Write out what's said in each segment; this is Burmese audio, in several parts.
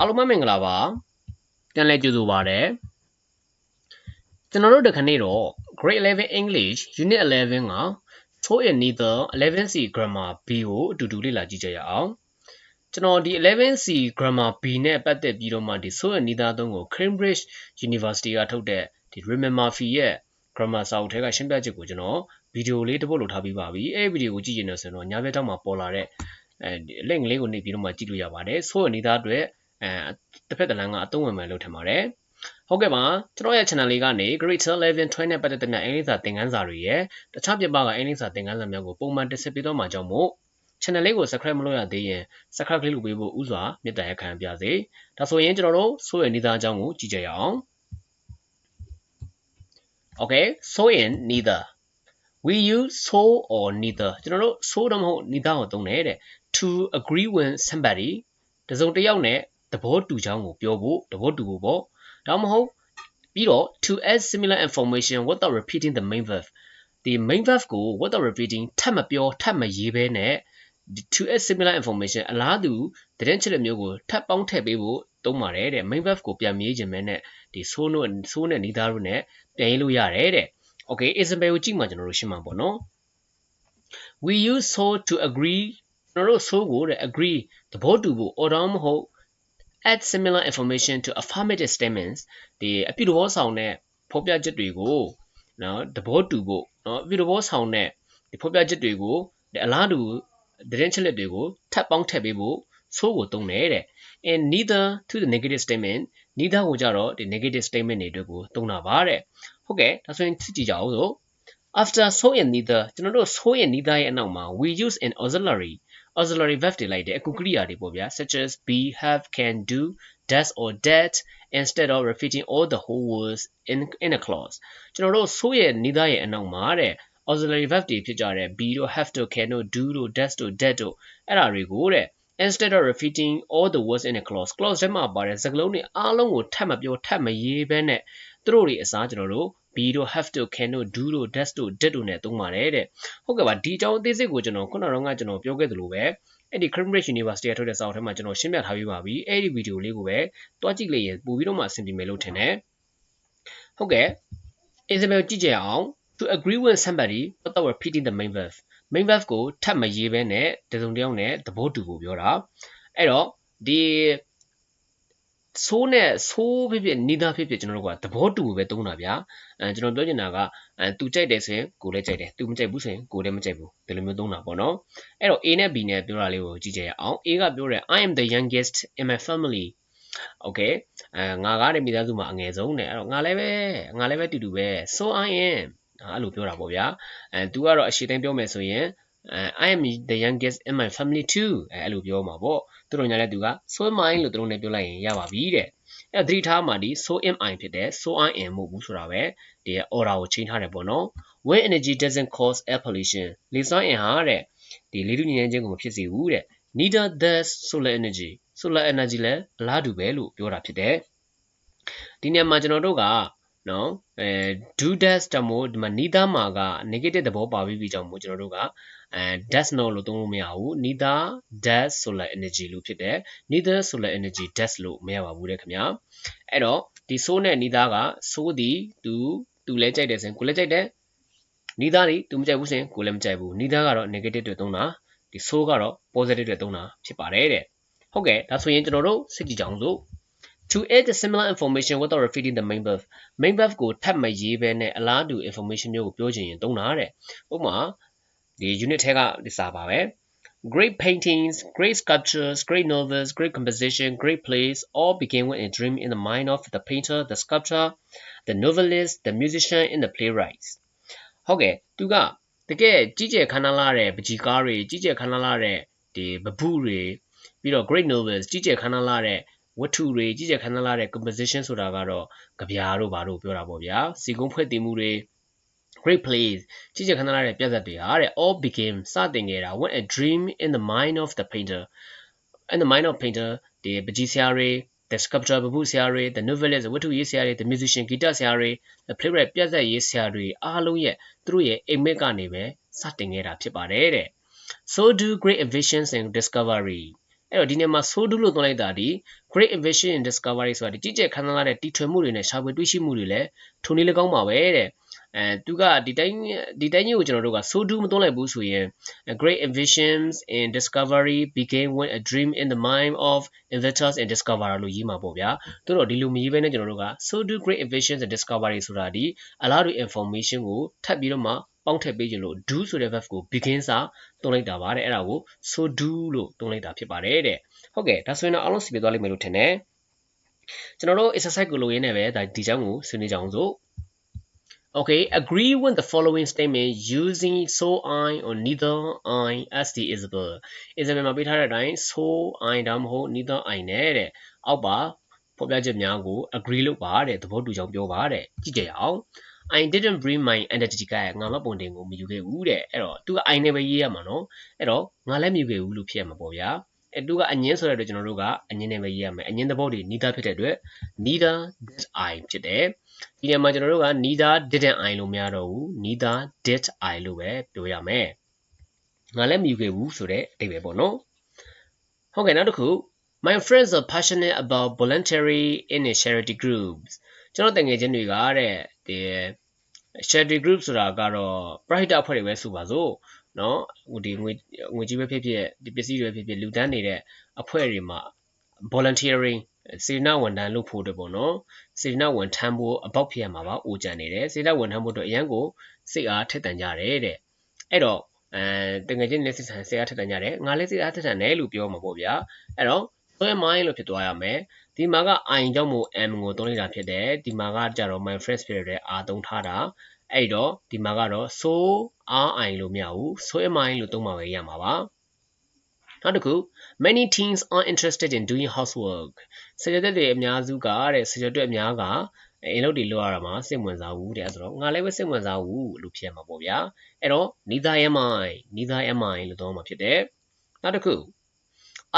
အားလုံးပဲမင်္ဂလာပါပြန်လည်ကြိုဆိုပါရစေကျွန်တော်တို့ဒီခနေ့တော့ Grade 11 English Unit 11က So in neither 11C grammar B ကိုအတူတူလေ့လာကြည့်ကြရအောင်ကျွန်တော်ဒီ 11C grammar B နဲ့ပတ်သက်ပြီးတော့မှဒီ So in neither သုံးကို Cambridge University ကထုတ်တဲ့ဒီ Raymond Murphy ရဲ့ grammar စာအုပ်ထဲကရှင်းပြချက်ကိုကျွန်တော်ဗီဒီယိုလေးတစ်ပုဒ်လုပ်ထားပြီးပါပြီအဲ့ဒီဗီဒီယိုကိုကြည့်ရင်တော့ဆိုတော့ညာဘက်တောက်မှာပေါ်လာတဲ့အဲ link လေးကိုနှိပ်ပြီးတော့မှကြည့်လို့ရပါတယ် So in neither အတွက် အဲတစ်ဖက်တစ်လမ်းကအသုံးဝင်မယ်လို့ထင်ပါတယ်ဟုတ်ကဲ့ပါကျွန်တော်ရဲ့ channel လေးကနေ Grade 11 12နဲ့ပတ်သက်တဲ့အင်္ဂလိပ်စာသင်ခန်းစာတွေရဲ့တခြားပြပကအင်္ဂလိပ်စာသင်ခန်းစာများကိုပုံမှန်တင်ဆက်ပေးတော့မှာကြောင့်မို့ channel လေးကို subscribe မလုပ်ရသေးရင် subscribe လေးလုပ်ပေးဖို့ဥစွာမေတ္တာရက်ခံပါစေဒါဆိုရင်ကျွန်တော်တို့ဆိုရနေသားအကြောင်းကိုကြည့်ကြရအောင် Okay so in neither we use so or neither ကျွန်တော်တို့ so တော့မဟုတ် neither ကိုသုံးတယ်တဲ့ to agree with somebody တစုံတစ်ယောက်နဲ့ သဘောတူကြောင်းကိုပြောဖို့သဘောတူဖို့ပေါ့ဒါမှမဟုတ်ပြီးတော့ to add similar information without repeating the main verb ဒီ main verb ကို without repeating ထပ်မပြောထပ်မရေးဘဲနဲ့ to add similar information အလားတူသတင်းချက်လက်မျိုးကိုထပ်ပေါင်းထည့်ပေးဖို့သုံးပါတယ်တဲ့ main verb ကိုပြန်မြေးခြင်းပဲနဲ့ဒီ so နဲ့ so နဲ့နီးသားတို့နဲ့ပြန်ရေးလို့ရတယ်တဲ့ okay example ကိုကြည့်မှကျွန်တော်တို့ရှင်းမှာပေါ့နော် we use so to agree ကျွန်တော်တို့ so ကိုတဲ့ agree သဘောတူဖို့ or တော့မဟုတ် add similar information to affirmative statements ဒီအပြုသဘောဆောင်တဲ့ဖော်ပြချက်တွေကိုနော်သဘောတူဖို့နော်အပြုသဘောဆောင်တဲ့ဒီဖော်ပြချက်တွေကိုအလားတူသတင်းချက်လက်တွေကိုထပ်ပေါင်းထည့်ပေးဖို့ဆိုးကိုသုံးတယ်တဲ့ and neither to the negative statement neither ကိုကြတော့ဒီ negative statement တွေအတွက်ကိုသုံးတာပါတဲ့ဟုတ်ကဲ့ဒါဆိုရင်ကြည့်ကြအောင်ဆို after so and neither ကျွန်တော်တို့ so and neither ရဲ့အနောက်မှာ we use an auxiliary auxiliary verb တွေလိုက်တယ်အခုကရိယာတွေပေါ့ဗျာ such as be have can do does or that instead of repeating all the whole words in in a clause ကျွန်တော်တို့ so ရဲ့ neither ရဲ့အနောက်မှာတဲ့ auxiliary verb တွေဖြစ်ကြတဲ့ be တို့ have တို့ can တို့ do တို့ does တို့ that တို့အဲ့ဒါတွေကိုတဲ့ instead of repeating all the words in a clause clause ထဲမှာပါတဲ့စကားလုံးတွေအားလုံးကိုထပ်မပြောထပ်မရေးဘဲနဲ့သူတို့တွေအစားကျွန်တော်တို့ be တို့ have တို့ can တို့ do တို့ does တို့ did တို့နဲ့သုံးပါတယ်တဲ့ဟုတ်ကဲ့ပါဒီအကြောင်းအသေးစိတ်ကိုကျွန်တော်ခုနကတော့ကျွန်တော်ပြောခဲ့သလိုပဲအဲ့ဒီ Cambridge University ကထုတ်တဲ့စာအုပ်ထဲမှာကျွန်တော်ရှင်းပြထားပြီးပါပြီအဲ့ဒီဗီဒီယိုလေးကိုပဲတွားကြည့်လိုက်ရင်ပို့ပြီးတော့မှအဆင်ပြေမယ်လို့ထင်တယ်ဟုတ်ကဲ့ example ကြည့်ကြရအောင် to agree with somebody without repeating the main verb main verb ကိုထပ်မရေးဘဲနဲ့တစုံတစ်ယောက်နဲ့သဘောတူဖို့ပြောတာအဲ့တော့ဒီ ဆိုးနဲ့ဆိုးဖြစ်ဖြစ်နီးသားဖြစ်ဖြစ်ကျွန်တော်တို့ကသဘောတူပဲသုံးတာဗျာအဲကျွန်တော်ပြောချင်တာကအဲသူကြိုက်တယ်ဆိုရင်ကိုလည်းကြိုက်တယ်သူမကြိုက်ဘူးဆိုရင်ကိုလည်းမကြိုက်ဘူးဒီလိုမျိုးသုံးတာပေါ့နော်အဲ့တော့ A နဲ့ B နဲ့ပြောတာလေးကိုကြည့်ကြရအောင် A ကပြောတယ် I am the youngest in my family okay အဲငါကားတဲ့မိသားစုမှာအငယ်ဆုံးတဲ့အဲ့တော့ငါလည်းပဲငါလည်းပဲတူတူပဲ so I am အဲ့လိုပြောတာပေါ့ဗျာအဲသူကတော့အရှိတိုင်းပြောမယ်ဆိုရင် I am the youngest in my family too အဲအဲ့လိုပြောမှာပေါ့သူတို့ညာတဲ့သူက so am I လို့သူတို့နဲ့ပြောလိုက်ရင်ရပါပြီတဲ့အဲ့သတိထားမှဒီ so am I ဖြစ်တယ် so I am မဟုတ်ဘူးဆိုတာပဲဒီ order ကိုချိန်ထားတယ်ပေါ့နော် when energy doesn't cause air pollution လေစွမ်းအင်ဟာတဲ့ဒီလေထုညစ်ညမ်းခြင်းကိုမဖြစ်စေဘူးတဲ့ neither does solar energy solar energy လည်းအလားတူပဲလို့ပြောတာဖြစ်တယ်ဒီနေရာမှာကျွန်တော်တို့ကနော်အဲ do does တမို့ဒီမှာ neither မှာက negative သဘောပါပြီးပြီးကြောင့်မို့ကျွန်တော်တို့က အဲ does not လို့သုံးလို့မရဘူး neither does solar energy လို့ဖြစ်တယ် neither solar energy does လို့မရပါဘူးတဲ့ခင်ဗျာအဲ့တော့ဒီ so နဲ့ neither က so ဒီသူသူလည်းကြိုက်တယ်ဆိုရင်ကိုလည်းကြိုက်တယ် neither ဒီသူမကြိုက်ဘူးဆိုရင်ကိုလည်းမကြိုက်ဘူး neither ကတော့ negative တွေသုံးတာဒီ so ကတော့ positive တွေသုံးတာဖြစ်ပါတယ်တဲ့ဟုတ်ကဲ့ဒါဆိုရင်ကျွန်တော်တို့စစ်ကြည့်ကြအောင်စို့ to add the similar information without repeating the main verb main verb ကိုထပ်မရေးဘဲနဲ့အလားတူ information မျိုးကိုပြောချင်ရင်သုံးတာတဲ့ဥပမာ ဒီ unit ထဲကဒီစာပါပဲ Great paintings, great sculptures, great novels, great composition, great plays all begin with a dream in the mind of the painter, the sculptor, the novelist, the musician, and the playwright. ဟုတ်ကဲ့သူကတကယ်ကြီးကျယ်ခမ်းနားလာတဲ့ပကြီးကားတွေကြီးကျယ်ခမ်းနားလာတဲ့ဒီဘဘူးတွေပြီးတော့ great novels ကြီးကျယ်ခမ်းနားလာတဲ့ဝတ္ထုတွေကြီးကျယ်ခမ်းနားလာတဲ့ composition ဆိုတာကတော့ကြပြားတို့ဘာတို့ပြောတာပေါ့ဗျာစီကုန်းဖွဲ့တည်မှုတွေ great plays ကြီးကျယ်ခမ်းနားလာတဲ့ပြဿနာတွေဟာတဲ့ all became စတင်ခဲ့တာ when a dream in the mind of the painter in the mind of painter ဒီပကြီးဆရာတွေ the sculptor ဘဘူးဆရာတွေ the novelist ဝတ္ထုရေးဆရာတွေ the musician ဂီတဆရာတွေ the playwright ပြဿနာရေးဆရာတွေအားလုံးရဲ့သူတို့ရဲ့အိမ်မက်ကနေပဲစတင်ခဲ့တာဖြစ်ပါတယ်တဲ့ so do great inventions and discovery အဲ့တော့ဒီနေရာမှာ so do လို့သုံးလိုက်တာဒီ great invention and discovery ဆိုတာဒီကြည့်ကြခန်းသားတဲ့တီထွင်မှုတွေနဲ့ရှာဖွေတွေ့ရှိမှုတွေလည်းထုံနေလည်းကောင်းပါပဲတဲ့ အဲသူကဒီတိုင်းဒီတိုင်းကြီးကိုကျွန်တော်တို့က so do မသုံးလိုက်ဘူးဆိုရင် great inventions and discovery became when a dream in the mind of inventors and discoverer လို့ရေးမှာပေါ့ဗျာတို့တော့ဒီလိုမရေးဘဲနဲ့ကျွန်တော်တို့က so do great inventions and discovery ဆိုတာဒီအလားတူ information ကိုထပ်ပြီးတော့မှပေါင်းထည့်ပေးခြင်းလို့ do ဆိုတဲ့ verb ကို begin စာသုံးလိုက်တာပါတဲ့အဲ့ဒါကို so do လို့သုံးလိုက်တာဖြစ်ပါတယ်တဲ့ဟုတ်ကဲ့ဒါဆိုရင်တော့အားလုံးစီပြသွားလိမ့်မယ်လို့ထင်တယ်ကျွန်တော်တို့ exercise ကိုလုပ်ရင်းနဲ့ပဲဒါဒီကြောင်းကိုဆွေးနွေးကြအောင်စို့ Okay, agree with the following statement using so I or neither I as the isable. isable မှာပေးထားတဲ့အတိုင်း so I ဒါမှမဟုတ် neither I နဲ့တဲ့အောက်ပါဖော်ပြချက်များကို agree လုပ်ပါတဲ့သဘောတူကြောင်းပြောပါတဲ့ကြည့်ကြရအောင် I didn't bring my identity card ငါမပုံတင်ကိုမယူခဲ့ဘူးတဲ့အဲ့တော့သူက I နဲ့ပဲရေးရမှာနော်အဲ့တော့ငါလည်းမယူခဲ့ဘူးလို့ဖြစ်ရမှာပေါ့ဗျာ အဲသူကအငင်းဆိုတဲ့အတွက်ကျွန်တော်တို့ကအငင်းနဲ့ပဲရေးရမယ်အငင်းသဘောတွေ neither ဖြစ်တဲ့အတွက် neither did I ဖြစ်တယ်ဒီနေရာမှာကျွန်တော်တို့က neither didn't I လို့မရတော့ဘူး neither did I လို့ပဲပြောရမယ်ငါလည်းမယူခဲ့ဘူးဆိုတဲ့အဓိပ္ပာယ်ပေါ့နော်ဟုတ်ကဲ့နောက်တစ်ခု My friends are passionate about voluntary in a charity groups ကျွန်တော်တငယ်ချင်းတွေကတဲ့ဒီ charity group ဆိုတာကတော့ပရိဟိတအဖွဲ့တွေပဲဆိုပါစို့ နော်ဟိုဒီငွေငွေကြီးပဲဖြစ်ဖြစ်ဒီပစ္စည်းတွေပဲဖြစ်ဖြစ်လူတန်းနေတဲ့အဖွဲ့တွေမှာ volunteering စေတနာဝန်ထမ်းလုပ်ဖို့အတွက်ပေါ့နော်စေတနာဝန်ထမ်းဖို့အပေါက်ဖြစ်ရမှာပါအိုကြံနေတယ်စေတနာဝန်ထမ်းဖို့အတွက်အရန်ကိုစိတ်အားထက်သန်ကြတယ်တဲ့အဲ့တော့အဲတကယ်ချင်းလက်စစ်ဆန်စိတ်အားထက်သန်ကြတယ်ငါလည်းစိတ်အားထက်သန်တယ်လို့ပြောမှာပေါ့ဗျာအဲ့တော့ဆွဲမိုင်းလို့ဖြစ်သွားရမယ်ဒီမှာက i ကြောင့်မို့ m ကိုသုံးလိုက်တာဖြစ်တယ်ဒီမှာကကြတော့ my friends ဖြစ်တဲ့ r သုံးထားတာ အဲ့တော့ဒီမှာကတော့ so ri လို့မရဘူး so mi လို့သုံးမှာပဲရမှာပါနောက်တစ်ခု many teens are interested in doing housework ဆရာတက်တွေအများစုကတဲ့ဆရာတက်အများကအိမ်လုပ်တွေလုပ်ရတာမှာစိတ်ဝင်စားဘူးတဲ့ဆိုတော့ငါလည်းပဲစိတ်ဝင်စားဘူးလို့ဖြစ်ရမှာပေါ့ဗျာအဲ့တော့ neither am I neither am I လို့သုံးမှာဖြစ်တယ်နောက်တစ်ခု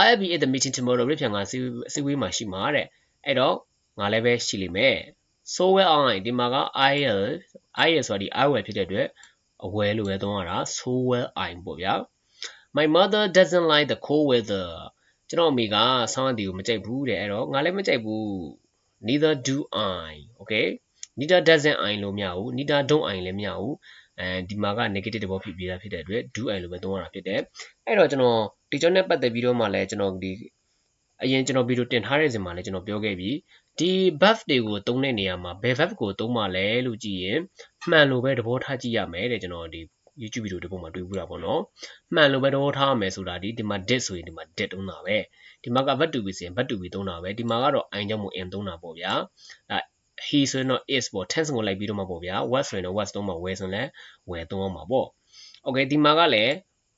I'll be at the meeting tomorrow ပြပြန်ကစီစီဝေးမှာရှိမှာတဲ့အဲ့တော့ငါလည်းပဲရှိလိမ့်မယ် so will I ဒီမှာက I'll I'll ဆိုတာဒီ I will ဖြစ်တဲ့အတွက်အဝဲလို့ပဲသုံးရတာ so will I ပေါ့ဗျာ My mother doesn't like the cold weather ကျွန်တော်အမေကဆောင်းအတီကိုမကြိုက်ဘူးတဲ့အဲ့တော့ငါလည်းမကြိုက်ဘူး neither do I okay neither doesn't I လို့မရဘူး neither don't I လည်းမရဘူးအဲဒီမှာက negative တဘောဖြစ်ပြီးသားဖြစ်တဲ့အတွက် do I လို့ပဲသုံးရတာဖြစ်တယ်အဲ့တော့ကျွန်တော်ဒီကြောင့်နဲ့ပတ်သက်ပြီးတော့မှလည်းကျွန်တော်ဒီအရင်ကျွန်တော်ဗီဒီယိုတင်ထားတဲ့ဇင်မှာလည်းကျွန်တော်ပြောခဲ့ပြီး ဒီ buff တွေကိုသုံးတဲ့နေရာမှာဘယ် buff ကိုသုံးမှလဲလို့ကြည့်ရင်မှန်လို့ပဲသဘောထားကြည့်ရမယ်တဲ့ကျွန်တော်ဒီ YouTube ဗီဒီယိုတစ်ပုဒ်မှာတွေ့ဘူးတာပေါ့နော်မှန်လို့ပဲသဘောထားရမယ်ဆိုတာဒီဒီမှာ did ဆိုရင်ဒီမှာ did သုံးတာပဲဒီမှာက verb to be ဆိုရင် verb to be သုံးတာပဲဒီမှာကတော့ i ကြောင့်မို့ am သုံးတာပေါ့ဗျာအဲ he ဆိုရင်တော့ is ပေါ့ tense ကိုလိုက်ပြီးတော့မှာပေါ့ဗျာ what ဆိုရင်တော့ what သုံးမှာ where ဆိုရင်လည်း where သုံးအောင်မှာပေါ့ okay ဒီမှာကလည်း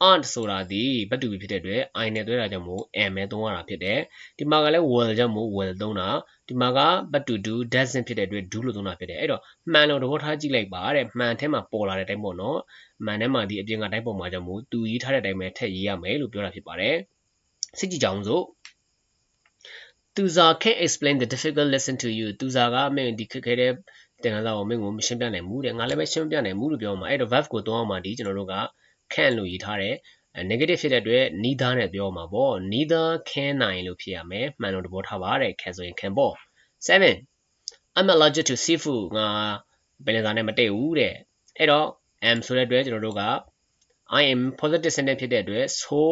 aren't ဆိုတာဒီ verb to be ဖြစ်တဲ့အတွက် i နဲ့တွဲတာကြောင့်မို့ am ပဲသုံးရတာဖြစ်တယ်ဒီမှာကလည်း will ကြောင့်မို့ will သုံးတာဒီမှာက verb to do doesn't ဖြစ်တဲ့အတွက် do လို့သုံးတာဖြစ်တယ်အဲ့တော့မှန်လို့သဘောထားကြည့်လိုက်ပါတဲ့မှန်ထဲမှာပေါ်လာတဲ့အတိုင်းပေါ့နော်မှန်ထဲမှာဒီအပြင်ကတိုင်းပေါ်မှာကြောင့်မို့သူရေးထားတဲ့အတိုင်းပဲထည့်ရေးရမယ်လို့ပြောတာဖြစ်ပါတယ်စစ်ကြည့်ကြအောင်စို့သူစာ can explain the difficult lesson to you သူစာကမင်းဒီခက်ခဲတဲ့သင်ခန်းစာကိုမင်းကိုမရှင်းပြနိုင်ဘူးတဲ့ငါလည်းပဲရှင်းပြနိုင်ဘူးလို့ပြောမှာအဲ့တော့ verb ကိုသုံးအောင်မှာဒီကျွန်တော်တို့က can လို့ရေးထားတယ် negative ဖြစ်တဲ့အတွက် neither နဲ့ပြောမှာပေါ့ neither can နိုင်လို့ဖြစ်ရမယ်မှန်လို့သဘောထားပါတဲ့ can ဆိုရင် can ပေါ့7 I'm allergic to seafood ငါဘယ်နေသားနဲ့မတည့်ဘူးတဲ့အဲ့တော့ am ဆိုတဲ့အတွက်ကျွန်တော်တို့က I am positive sentence ဖြစ်တဲ့အတွက် so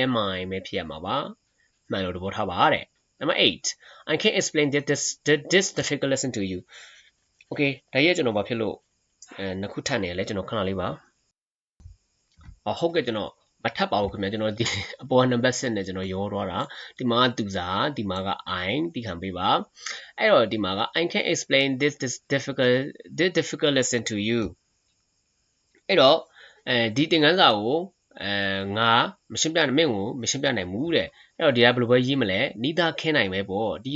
am I ပဲဖြစ်ရမှာပါမှန်လို့သဘောထားပါတဲ့ number 8 I can explain this this difficult lesson to you okay ဒါရဲ့ကျွန်တော်ဘာဖြစ်လို့အဲနှစ်ခုထပ်နေလဲကျွန်တော်ခဏလေးပါ အော်ဟုတ်ကဲ့ကျွန်တော်မထပ်ပါဘူးခင်ဗျာကျွန်တော်ဒီအပေါ်နံပါတ်7နဲ့ကျွန်တော်ရောသွားတာဒီမှာကသူစားဒီမှာက I ဒီခံပေးပါအဲ့တော့ဒီမှာက I can explain this this difficult this difficult lesson to you အဲ့တော့အဲဒီသင်ခန်းစာကိုအဲငါမရှင်းပြနိုင်မင်းကိုမရှင်းပြနိုင်ဘူးတဲ့အဲ့တော့ဒီကဘယ်လိုပဲရေးမလဲနီးသားခင်းနိုင်ပဲပေါ့ဒီ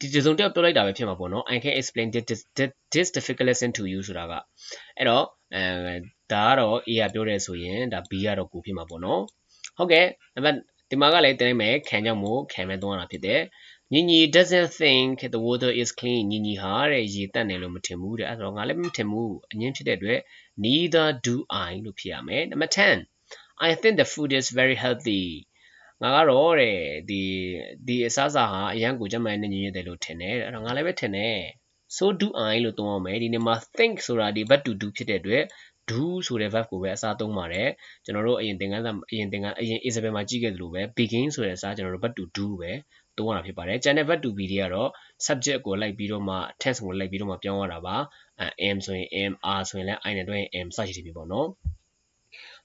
ဒီဒီစုံတက်ပြောလိုက်တာပဲဖြစ်မှာပေါ့နော် I can explain this this, this difficult lesson to you ဆိုတာကအဲ့တော့ အဲဒါကတော့ A ကပြောတယ်ဆိုရင်ဒါ B ကတော့ကိုဖြစ်မှာပေါ့နော်ဟုတ်ကဲ့နံပါတ်ဒီမှာကလည်းတင်မယ်ခံကြောင့်မို့ခံမဲ့သွားတာဖြစ်တယ်ညီညီ doesn't think the water is clean ညီညီဟာတဲ့ရေတက်တယ်လို့မထင်ဘူးတဲ့အဲ့တော့ငါလည်းမထင်ဘူးအငင်းဖြစ်တဲ့အတွက် neither do I လို့ဖြစ်ရမယ်နံပါတ်10 I think the food is very healthy ငါကတော့တဲ့ဒီဒီအစားအစာဟာအရန်ကိုကျမနဲ့ညီညွတ်တယ်လို့ထင်တယ်အဲ့တော့ငါလည်းပဲထင်တယ် so do i လို့သုံးအောင်မယ်ဒီနေ့မှာ think ဆိုတာဒီ verb to do ဖြစ်တဲ့အတွက် do ဆိုတဲ့ verb ကိုပဲအစားသုံးပါတယ်ကျွန်တော်တို့အရင်သင်ခန်းစာအရင်သင်ခန်းအရင် Isabel မှာကြည့်ခဲ့သလိုပဲ begin ဆိုတဲ့အစားကျွန်တော်တို့ verb to do ပဲသုံးရတာဖြစ်ပါတယ်ကျန်တဲ့ verb to be တွေကတော့ subject ကိုလိုက်ပြီးတော့မှ tense ကိုလိုက်ပြီးတော့မှပြောင်းရတာပါအဲ am ဆိုရင် am are ဆိုရင်လည်း i နဲ့တွဲရင် am စသဖြင့်ပေါ့နော်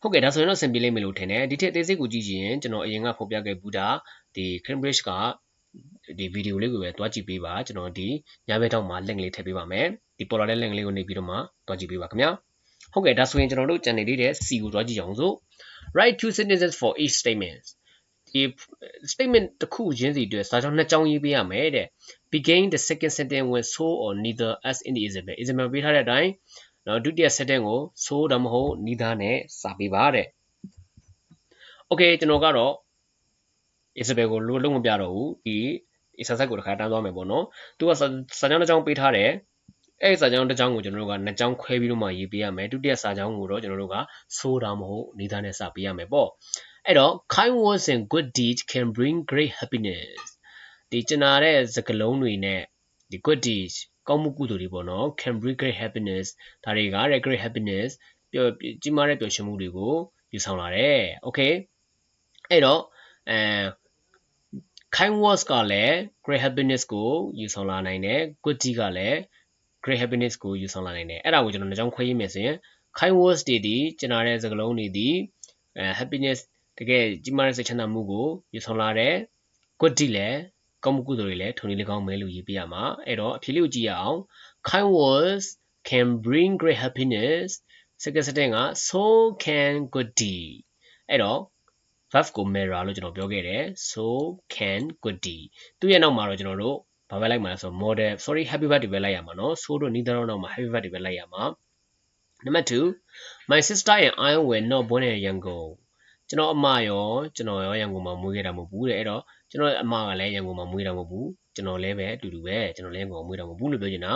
ဟုတ်ကဲ့ဒါဆိုရင်တော့ဆင်ပြေလိမ့်မယ်လို့ထင်တယ်ဒီထက်အသေးစိတ်ကိုကြည့်ရင်ကျွန်တော်အရင်ကဖော်ပြခဲ့ဘူးတာဒီ Cambridge က ဒီဗီဒီယိုလေးကိုပဲတွားကြည့်ပေးပါကျွန်တော်ဒီညဘက်တော့မှာ link လေးထည့်ပေးပါမယ်ဒီပေါ်လာတဲ့ link လေးကိုနေပြီးတော့မှတွားကြည့်ပေးပါခင်ဗျာဟုတ်ကဲ့ဒါဆိုရင်ကျွန်တော်တို့ channel လေးတဲ့ C ကိုတွားကြည့်အောင်ဆို write two sentences for each statement ဒီ statement တစ်ခုချင်းစီအတွက်စာကြောင်းနှစ်ကြောင်းရေးပေးရမယ်တဲ့ begin the second sentence with so or neither as in the example example ပေးထားတဲ့အတိုင်းနော်ဒုတိယ sentence ကို so ဒါမှမဟုတ် neither နဲ့စာပေးပါတဲ့ okay ကျွန်တော်ကတော့ example ကိုလုံးလုံးမပြတော့ဘူးဒီ exercise ကိုတစ်ခါတန်းသွားမယ်ပေါ့နော်သူကစာကြောင်းတစ်ကြောင်းပေးထားတယ်အဲ့စာကြောင်းတစ်ကြောင်းကိုကျွန်တော်တို့ကနှစ်ကြောင်းခွဲပြီးတော့မှရေးပေးရမယ်ဒုတိယစာကြောင်းကိုတော့ကျွန်တော်တို့က so ဒါမှမဟုတ် neither နဲ့စာပေးရမယ်ပေါ့အဲ့တော့ kind words and good deeds can bring great happiness ဒီကျင်နာတဲ့စကားလုံးတွေနဲ့ဒီ good deeds ကောင်းမှုကုသိုလ်တွေပေါ့နော် can bring great happiness ဒါတွေက great happiness ပျော်ကြီးမားတဲ့ပျော်ရွှင်မှုတွေကိုယူဆောင်လာတယ် okay အဲ့တော့အဲ kind words ကလည်း great happiness ကိုယူဆောင်လာနိုင်တယ် good deed ကလည်း great happiness ကိုယူဆောင်လာနိုင်တယ်အဲ့ဒါကိုကျွန်တော်နှစ်ကြောင်းခွဲရေးမယ်ဆိုရင် kind words တွေဒီကျင်နာတဲ့စကားလုံးတွေဒီအဲ happiness တကယ်ကြီးမားတဲ့စိတ်ချမ်းသာမှုကိုယူဆောင်လာတယ် good deed လည်းကောင်းမှုကုသိုလ်တွေလည်းထုံနေလေကောင်းမဲလို့ရေးပြရမှာအဲ့တော့အဖြေလေးကိုကြည့်ရအောင် kind words can bring great happiness second sentence က so can good deed အဲ့တော့ verb ကို mirror လို့ကျွန်တော်ပြောခဲ့တယ် so can good deed သူ့ရဲ့နောက်မှာတော့ကျွန်တော်တို့ဘာပဲလိုက်မှာလဲဆိုတော့ model sorry happy verb တွေပဲလိုက်ရမှာเนาะ so တို့ neither တို့နောက်မှာ happy verb တွေပဲလိုက်ရမှာ number 2 my sister and I were not born in Yangon ကျွန်တော်အမရောကျွန်တော်ရောရန်ကုန်မှာမွေးခဲ့တာမဟုတ်ဘူးတဲ့အဲ့တော့ကျွန်တော်အမကလည်းရန်ကုန်မှာမွေးတာမဟုတ်ဘူးကျွန်တော်လည်းပဲအတူတူပဲကျွန်တော်လည်းရန်ကုန်မှာမွေးတာမဟုတ်ဘူးလို့ပြောချင်တာ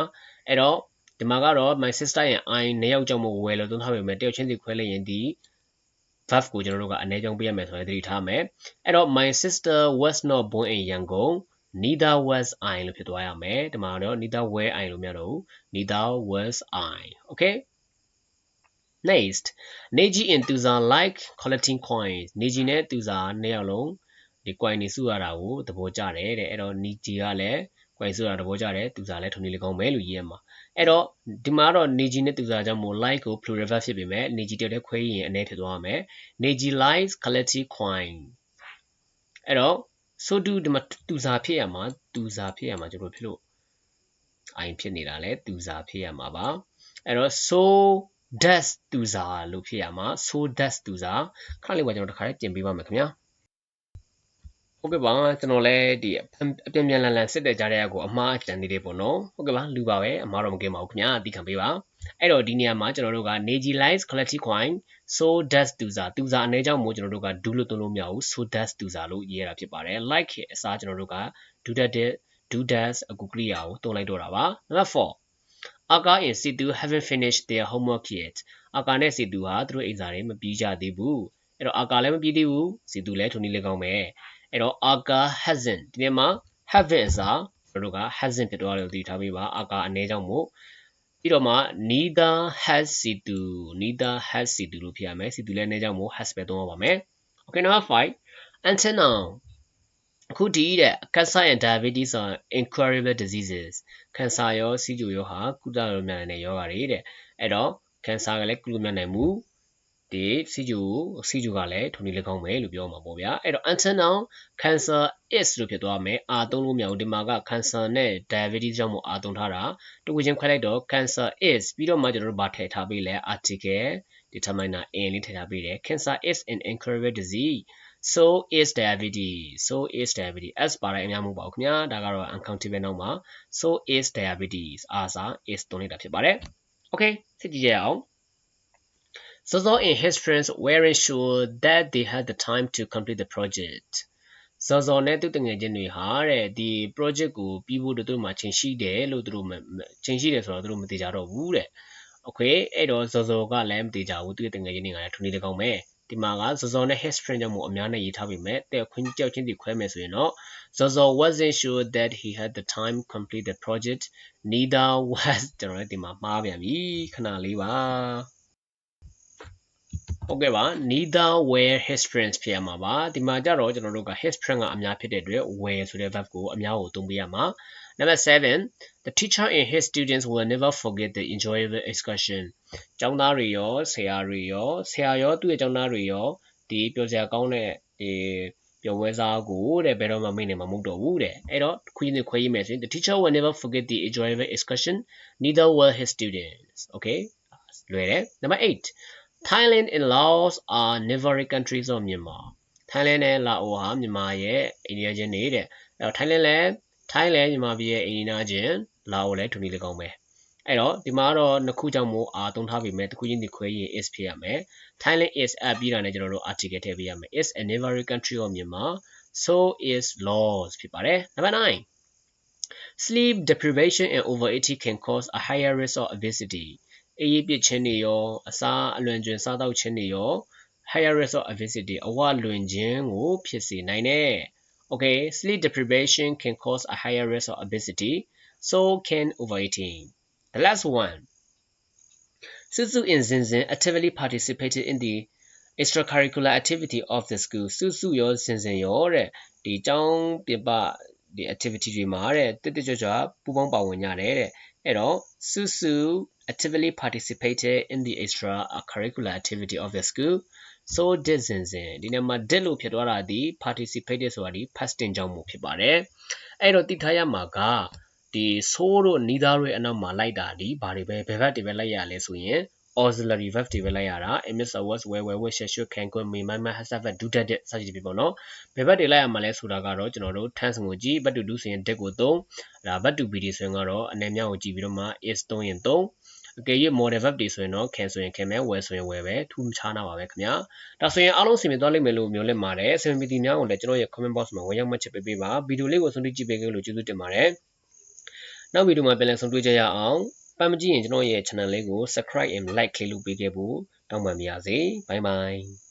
အဲ့တော့ဒီမှာကတော့ my sister ရဲ့ I နှစ်ယောက်ကြောင့်မဝယ်လို့သုံးထားပေမဲ့တယောက်ချင်းစီခွဲလိုက်ရင်ဒီ verb ကိုကျွန်တော်တို့ကအနည်းဆုံးပေးရမယ်ဆိုရင်သတိထားမယ်အဲ့တော့ my sister was not born in Yangon neither was I လို့ဖြစ်သွားရမယ်ဒီမှာတော့ neither were I လို့မရတော့ဘူး neither was I okay next Neji and Tuza like collecting coins Neji နဲ့ Tuza နှစ်ယောက်လုံးဒီ coin တွေစုရတာကိုသဘောကျတယ်တဲ့အဲ့တော့ Neji ကလည်း coin စုရတာသဘောကျတယ် Tuza လည်းထုံနေလေကောင်းမယ်လို့ရေးရမှာ အဲ့တော့ဒီမှာတော့ Neji နဲ့ Tuza ကြောင့်မို့ like ကို plural verb ဖြစ်ပေမဲ့ Neji တက်တဲ့ခွဲရင်အနေဖြစ်သွားမယ် Neji likes collecting coin အဲ့တော့ so do ဒီမှာ Tuza ဖြစ်ရမှာ Tuza ဖြစ်ရမှာကျွန်တော်ဖြစ်လို့ i ဖြစ်နေတာလဲ Tuza ဖြစ်ရမှာပါအဲ့တော့ so does သူစာလို့ဖြစ်ရမှာ so does သူစာခဏလေးကကျွန်တော်တစ်ခါလေးပြင်ပေးပါမယ်ခင်ဗျာ ဟုတ်ကဲ့ပါကျွန်တော်လည်းဒီအပြန်ပြန်လန်လန်စစ်တဲ့ကြားတဲ့ကိုအမှားအကြံနေတယ်ပေါ့နော်ဟုတ်ကဲ့ပါလူပါပဲအမှားတော့မကင်ပါဘူးခင်ဗျာအသိခံပေးပါအဲ့တော့ဒီနေရာမှာကျွန်တော်တို့က Neji likes collecting coin so does သူစာသူစာအနေကြောင့်မို့ကျွန်တော်တို့က do လို့သုံးလို့မရဘူး so does သူစာလို့ရေးရတာဖြစ်ပါတယ် like အစားကျွန်တော်တို့က do that do does အကူကရိယာကိုသုံးလိုက်တော့တာပါ number 4 Aka and Situ haven't finished their homework yet. Aka နဲ့ Situ ဟာသူတို့အိမ်စာတွေမပြီးကြသေးဘူး။အဲ့တော့ Aka လည်းမပြီးသေးဘူး Situ လည်းထုံနည်းလည်းကောင်းမယ်။ အဲ့တော့ Aka hasn't ဒီနေ့မှာ haven't အစားတို့တို့က hasn't ဖြစ်သွားတယ်လို့သိထားပေးပါ။ Aka အနေကြောင့်မို့ပြီးတော့မှ neither has Situ neither has Situ လို့ဖြစ်ရမယ်။ Situ လည်းအနေကြောင့်မို့ has ပဲသုံးရပါမယ်။ Okay number 5 until now အခုဒီတဲ့ cancer and diabetes are incurable diseases cancer ရောဆီးချိုရောဟာကုသလို့မရနိုင်တဲ့ရောဂါတွေတဲ့အဲ့တော့ cancer ကလည်းကုလို့မရနိုင်ဘူး ဒီဆီးချိုဆီးချိုကလည်းထုံနေလည်းကောင်းမယ်လို့ပြောမှာပေါ့ဗျာအဲ့တော့ until now cancer is လို့ဖြစ်သွားမယ်အာသုံးလို့မရဘူးဒီမှာက cancer နဲ့ diabetes ကြောင့်မို့အာသုံးထားတာတခုချင်းခွဲလိုက်တော့ cancer is ပြီးတော့မှကျွန်တော်တို့ဗာထည့်ထားပေးလဲ article determiner in လေးထည့်ထားပေးတယ် cancer is an incurable disease so is diabetes so is diabetes s ပါတဲ့အများမှုပါဘူးခင်ဗျာဒါကတော့ uncountable နောက်မှာ so is diabetes အားစာ is တုံးလိုက်တာဖြစ်ပါတယ် okay စစ်ကြည့်ကြရအောင် Zozo and his friends weren't sure that they had the time to complete the project. Zozo နဲ့သူတငယ်ချင်းတွေဟာတဲ့ဒီ project ကိုပြီးဖို့တို့မှချိန်ရှိတယ်လို့သူတို့ချိန်ရှိတယ်ဆိုတော့သူတို့မသိကြတော့ဘူးတဲ့။ Okay အဲ့တော့ Zozo ကလည်းမသိကြဘူးသူ့တငယ်ချင်းတွေကလည်းထုံနေတကောင်းပဲဒီမှာကဇော်ဇော်နဲ့ his friend ကြောင့်မို့အများနဲ့ရေးထားပြီမဲ့တဲ့ခွင်းကြောက်ချင်းဒီခွဲမယ်ဆိုရင်တော့ဇော်ဇော် wasn't sure that he had the time complete the project neither was ကျွန်တော်လည်းဒီမှာမှားပြန်ပြီခဏလေးပါ ဟုတ်ကဲ့ပါ neither were his friends ဖြစ်ရမှာပါဒီမှာကြတော့ကျွန်တော်တို့က his friend ကအများဖြစ်တဲ့အတွက် were ဆိုတဲ့ verb ကိုအများကိုသုံးပေးရမှာ number 7 the teacher and his students will never forget the enjoyable excursion ကျောင်းသားတွေရောဆရာတွေရောဆရာရောသူ့ရဲ့ကျောင်းသားတွေရောဒီပြောစရာကောင်းတဲ့ဒီပျော်ပွဲစားကိုတဲ့ဘယ်တော့မှမိတ်နေမှာမဟုတ်တော့ဘူးတဲ့အဲ့တော့ခွေးနေခွေးရေးမယ်ဆိုရင် the teacher will never forget the enjoyable excursion neither will his students okay လွယ်တယ် number 8 Thailand and Laos are neighboring countries of Myanmar Thailand နဲ့ Laos ဟာမြန်မာရဲ့အိန္ဒိယချင်းနေတဲ့အဲ့တော့ Thailand လည်း Thailand မြန်မာပြည်ရဲ့အိန္ဒိယချင်း Laos လည်းတူနေလေကောင်းပဲအဲ့တော့ဒီမှာတော့နှစ်ခုကြောင့်မို့ R သုံးထားပြီမဲ့တစ်ခုချင်းဒီခွဲရင် is ဖြစ်ရမယ် Thailand is အပြီးတာနဲ့ကျွန်တော်တို့ article ထည့်ပေးရမယ် is a neighboring country of Myanmar so is Laos ဖြစ်ပါတယ် number 9 sleep deprivation and overeating can cause a higher risk of obesity အေးရပြစ်ခြင်းတွေရောအစာအလွန်ကျွံစားတောက်ခြင်းတွေရော higher risk of obesity အဝလွန်ခြင်းကိုဖြစ်စေနိုင်တယ် Okay sleep deprivation can cause a higher risk of obesity so can overeating the last one Susu and Zinzin actively participated in the extracurricular activity of the school စုစုရောစင်စင်ရောတဲ့ဒီကျောင်းပြပဒီ activity တွေမှာတဲ့တက်တက်ကြွကြွပူးပေါင်းပါဝင်ကြတယ်တဲ့အဲ့တော့စုစု actively participated in the extra curricular activity of the school so did Zinzin ဒီနေ့မှာ did လို့ဖြစ်သွားတာဒီ participated ဆိုတာဒီ past tense ကြောင့်မို့ဖြစ်ပါတယ်အဲ့တော့သိထားရမှာကဒီဆိုးတို့နီးသားတွေအနောက်မှာလိုက်တာဒီဘာတွေပဲဘယ်ဘက်တွေပဲလိုက်ရလဲဆိုရင် auxiliary verb တွေပဲလိုက်ရတာ ms was where where which should can go may my my has have do that စသဖြင့်ပေါ့နော်ဘယ်ဘက်တွေလိုက်ရမှာလဲဆိုတာကတော့ကျွန်တော်တို့ tense ကိုကြည့် but to do ဆိုရင် did ကိုသုံးဒါ but to be ဆိုရင်ကတော့အနေမြောက်ကိုကြည့်ပြီးတော့မှ is သုံးရင်သုံး အကယ်၍ model verb တွေဆိုရင်တော့ can ဆိုရင် can ပဲ will ဆိုရင် will ပဲထူးခြားနာပါပဲခင်ဗျာဒါဆိုရင်အားလုံးစင်ပြေသွားလိမ့်မယ်လို့မျှော်လင့်ပါတယ်အစင်ပီတီများကိုလည်းကျွန်တော်ရဲ့ comment box မှာဝင်ရောက်မှတ်ချက်ပေးပေးပါဗီဒီယိုလေးကိုဆုံးဖြတ်ကြည့်ပေးကြလို့ကျေးဇူးတင်ပါတယ်နောက်ဗီဒီယိုမှာပြန်လည်ဆုံတွေ့ကြရအောင်ပတ်မကြည့်ရင်ကျွန်တော်ရဲ့ channel လေးကို subscribe and like လေးလုပ်ပေးခဲ့ဖို့တောင်းပန်ပါရစေ bye bye